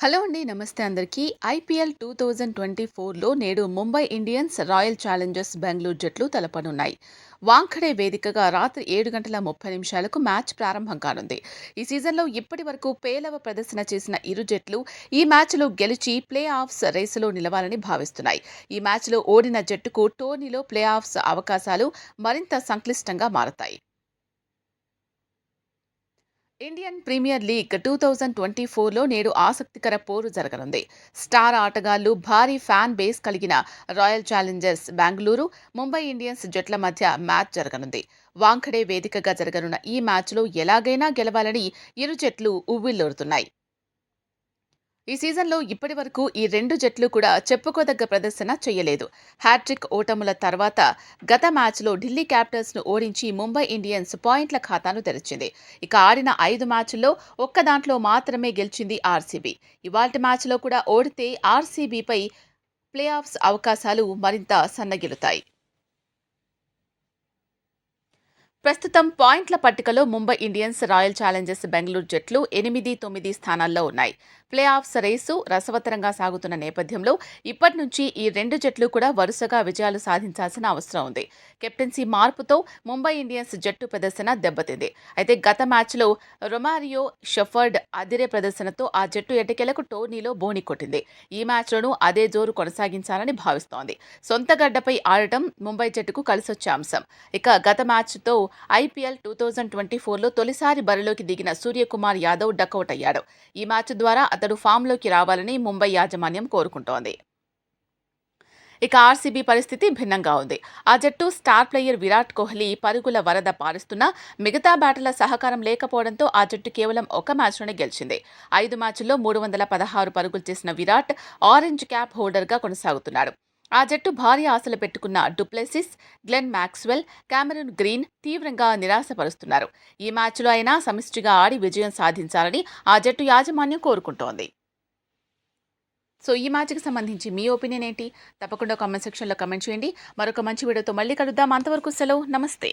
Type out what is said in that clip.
Hello అండి నమస్తే అందరికీ. ఐపీఎల్ టూ థౌజండ్ ట్వంటీ ఫోర్లో నేడు Mumbai Indians Royal Challengers Bengaluru జట్లు తలపనున్నాయి. వాంఖడే వేదికగా రాత్రి ఏడు గంటల ముప్పై నిమిషాలకు మ్యాచ్ ప్రారంభం కానుంది. ఈ సీజన్లో ఇప్పటి వరకు పేలవ ప్రదర్శన చేసిన ఇరు జట్లు ఈ మ్యాచ్లో గెలిచి ప్లే ఆఫ్స్ రేసులో నిలవాలని భావిస్తున్నాయి. ఈ మ్యాచ్లో ఓడిన జట్టుకు టోర్నీలో ప్లే ఆఫ్స్ అవకాశాలు మరింత సంక్లిష్టంగా మారతాయి. Indian Premier League two thousand twenty ఫోర్లో నేడు ఆసక్తికర పోరు జరగనుంది. స్టార్ ఆటగాళ్ళు భారీ ఫ్యాన్ బేస్ కలిగిన Royal Challengers Bengaluru Mumbai Indians జట్ల మధ్య మ్యాచ్ జరగనుంది. వాంఖడే వేదికగా జరగనున్న ఈ మ్యాచ్లో ఎలాగైనా గెలవాలని ఇరు జట్లు ఉవ్విల్లూరుతున్నాయి ఈ సీజన్లో ఇప్పటి వరకు ఈ రెండు జట్లు కూడా చెప్పుకోదగ్గ ప్రదర్శన చేయలేదు. హ్యాట్రిక్ ఓటముల తర్వాత గత మ్యాచ్లో ఢిల్లీ క్యాపిటల్స్ను ఓడించి ముంబై ఇండియన్స్ పాయింట్ల ఖాతాను తెరిచింది. ఇక ఆడిన ఐదు మ్యాచ్ల్లో ఒక్క దాంట్లో మాత్రమే గెలిచింది ఆర్సీబీ. ఇవాల్టి మ్యాచ్లో కూడా ఓడితే ఆర్సీబీపై ప్లే ఆఫ్స్ అవకాశాలు మరింత సన్నగిలుతాయి. ప్రస్తుతం పాయింట్ల పట్టికలో Mumbai Indians Royal Challengers Bengaluru జట్లు ఎనిమిది తొమ్మిది స్థానాల్లో ఉన్నాయి. ప్లే ఆఫ్స్ రేసు రసవత్తరంగా సాగుతున్న నేపథ్యంలో ఇప్పటి నుంచి ఈ రెండు జట్లు కూడా వరుసగా విజయాలు సాధించాల్సిన అవసరం ఉంది. కెప్టెన్సీ మార్పుతో ముంబై ఇండియన్స్ జట్టు ప్రదర్శన దెబ్బతింది. అయితే గత మ్యాచ్లో రొమారియో షెఫర్డ్ అదిరే ప్రదర్శనతో ఆ జట్టు ఎటకెలకు టోర్నీలో బోని కొట్టింది. ఈ మ్యాచ్లోనూ అదే జోరు కొనసాగించాలని భావిస్తోంది. సొంత గడ్డపై ఆడటం ముంబై జట్టుకు కలిసొచ్చే అంశం. ఇక గత మ్యాచ్తో ఐపీఎల్ టూ థౌజండ్ ట్వంటీ ఫోర్లో తొలిసారి బరిలోకి దిగిన సూర్యకుమార్ యాదవ్ డకౌట్ అయ్యాడు. ఈ మ్యాచ్ ద్వారా అతడు ఫామ్లోకి రావాలని ముంబై యాజమాన్యం కోరుకుంటోంది. ఇక ఆర్సీబీ పరిస్థితి భిన్నంగా ఉంది. ఆ జట్టు స్టార్ ప్లేయర్ విరాట్ కోహ్లీ పరుగుల వరద పారుస్తున్నా మిగతా బ్యాటర్ల సహకారం లేకపోవడంతో ఆ జట్టు కేవలం ఒక మ్యాచ్లోనే గెలిచింది. ఐదు మ్యాచ్ల్లో మూడు వందల పదహారు పరుగులు చేసిన విరాట్ ఆరెంజ్ క్యాప్ హోల్డర్గా కొనసాగుతున్నాడు. ఆ జట్టు భారీ ఆశలు పెట్టుకున్న Du Plessis Glenn Maxwell Cameron Green తీవ్రంగా నిరాశపరుస్తున్నారు. ఈ మ్యాచ్లో అయినా సమిష్టిగా ఆడి విజయం సాధించాలని ఆ జట్టు యాజమాన్యం కోరుకుంటోంది. సో ఈ మ్యాచ్కి సంబంధించి మీ ఒపీనియన్ ఏంటి? తప్పకుండా కామెంట్ సెక్షన్లో కమెంట్ చేయండి. మరొక మంచి వీడియోతో మళ్ళీ కలుద్దాం. అంతవరకు సెలవు. నమస్తే.